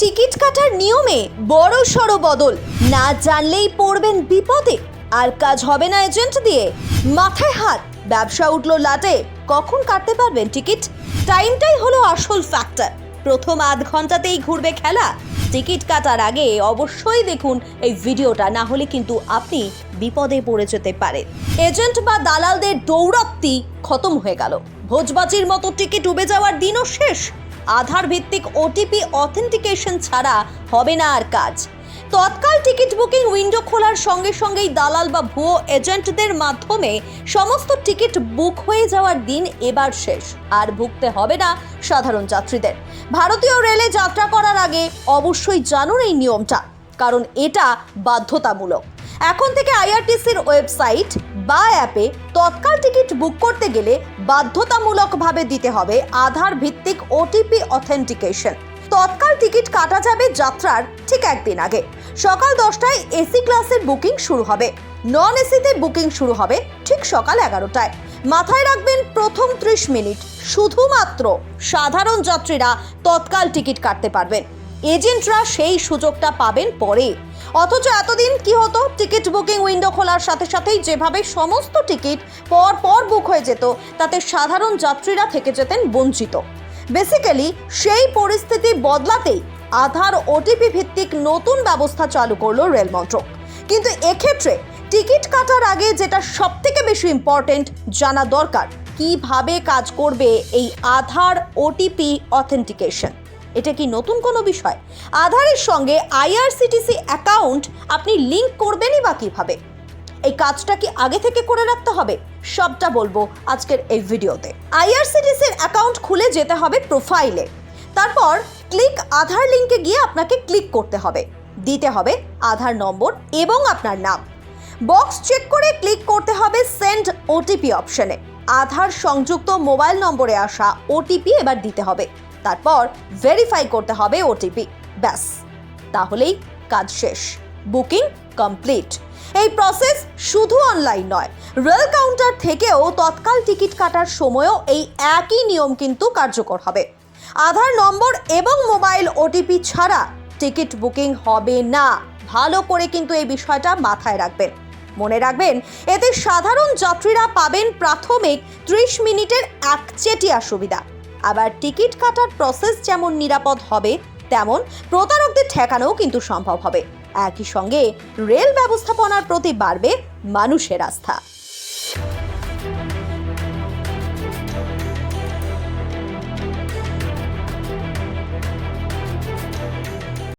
Ticket কাটার নিয়মে বড় সড় বদল। না জানলেই পড়বেন বিপদে। আর কাজ হবে না এজেন্ট দিয়ে। মাথায় হাত, ব্যবসা উঠল লাটে। কখন কাটতে পারবেন টিকিট? টাইমটাই হলো আসল ফ্যাক্টর প্রথম আধ ঘন্টাতেই ঘুরবে খেলা। টিকিট কাটার আগে অবশ্যই দেখুন এই ভিডিওটা, না হলে কিন্তু আপনি বিপদে পড়ে যেতে পারেন। এজেন্ট বা দালালদের দৌড়াত্তি খতম হয়ে গেল। ভোজবাজির মতো টিকিট উবে যাওয়ার দিনও শেষ। আধার ভিত্তিক ওটিপি অথেন্টিকেশন ছাড়া হবে না আর কাজ। তৎকাল টিকিট বুকিং উইন্ডো খোলার সঙ্গে সঙ্গেই দালাল বা ভুয়ো এজেন্টদের মাধ্যমে সমস্ত টিকিট বুক হয়ে যাওয়ার দিন এবার শেষ। আর ভুগতে হবে না সাধারণ যাত্রীদের। ভারতীয় রেলে যাত্রা করার আগে অবশ্যই জানুন এই নিয়মটা, কারণ এটা বাধ্যতামূলক। এখন থেকে আইআরটিসির ওয়েবসাইট বা অ্যাপে তৎকাল টিকিট বুক করতে গেলে বাধ্যতামূলকভাবে দিতে হবে আধার ভিত্তিক ওটিপি অথেন্টিকেশন তৎকাল টিকিট কাটা যাবে যাত্রার ঠিক একদিন আগে। সকাল দশটায় এসি ক্লাসের বুকিং শুরু হবে। নন এসিতে বুকিং শুরু হবে ঠিক সকাল এগারোটায়। মাথায় রাখবেন প্রথম ত্রিশ মিনিট শুধুমাত্র সাধারণ যাত্রীরা তৎকাল টিকিট কাটতে পারবেন। এজেন্টরা সেই সুযোগটা পাবেন পরে। অথচ এতদিন কি হতো? টিকিট বুকিং উইন্ডো খোলার সাথে সাথেই যেভাবে সমস্ত টিকিট পর পর বুক হয়ে যেত, তাতে সাধারণ যাত্রীরা থেকে যেতেন বঞ্চিত। বেসিক্যালি সেই পরিস্থিতি বদলাতেই আধার ওটিপি ভিত্তিক নতুন ব্যবস্থা চালু করল রেল মন্ত্রক। কিন্তু এক্ষেত্রে টিকিট কাটার আগে যেটা সব থেকে বেশি ইম্পর্টেন্ট জানা দরকার, কীভাবে কাজ করবে এই আধার ওটিপি অথেন্টিকেশন এটা কি নতুন কোনো বিষয়? আধারের সঙ্গে আইআরসিটিসি অ্যাকাউন্ট আপনি লিংক করবেনই বা কীভাবে? এই কাজটা কি আগে থেকে করে রাখতে হবে? সবটা বলব আজকের এই ভিডিওতে। আইআরসিটিসির অ্যাকাউন্ট খুলে যেতে হবে প্রোফাইলে। তারপর ক্লিক আধার লিঙ্কে গিয়ে আপনাকে ক্লিক করতে হবে। দিতে হবে আধার নম্বর এবং আপনার নাম। বক্স চেক করে ক্লিক করতে হবে সেন্ড ওটিপি অপশনে। আধার সংযুক্ত মোবাইল নম্বরে আসা ওটিপি এবার দিতে হবে। তারপর ভেরিফাই করতে হবে ওটিপি ব্যাস, তাহলেই কাজ শেষ। বুকিং কমপ্লিট এই প্রসেস শুধু অনলাইন নয় রেল কাউন্টার থেকেও তৎকাল টিকিট কাটার সময়ও এই একই নিয়ম কিন্তু কার্যকর হবে। আধার নম্বর এবং মোবাইল ওটিপি ছাড়া টিকিট বুকিং হবে না। ভালো করে কিন্তু এই বিষয়টা মাথায় রাখবেন। মনে রাখবেন, এতে সাধারণ যাত্রীরা পাবেন প্রাথমিক ত্রিশ মিনিটের একচেটিয়া সুবিধা। আবার টিকিট কাটার প্রসেস যেমন নিরাপদ হবে, তেমন প্রতারকদের ঠেকানোও কিন্তু সম্ভব হবে। একই সঙ্গে রেল ব্যবস্থাপনার প্রতি বাড়বে মানুষের আস্থা।